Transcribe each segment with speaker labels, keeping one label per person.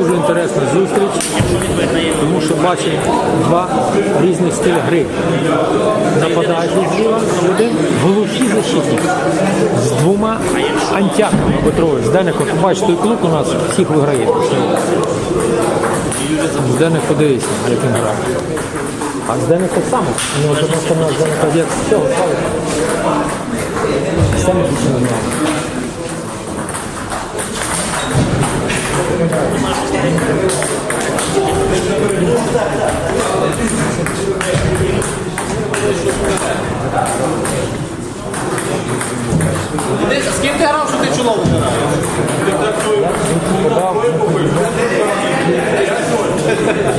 Speaker 1: Дуже інтересна зустріч, тому що бачимо два різних стилі гри. Нападають зліва, один глухий защитник з двома антяками або троє. З Денеком, бачите, той клуб у нас всіх виграє. З Денек подивися, як він грає. А з Денек так само. У нього одна сторона з Денека як з цього. Саме більше не
Speaker 2: Bravo.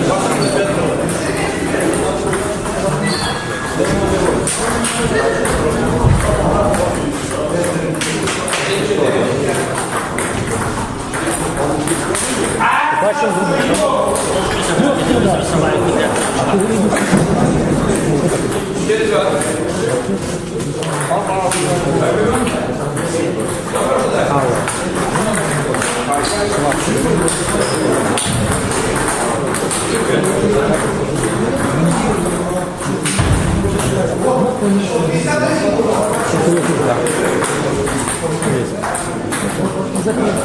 Speaker 2: Bravo. Закрыть.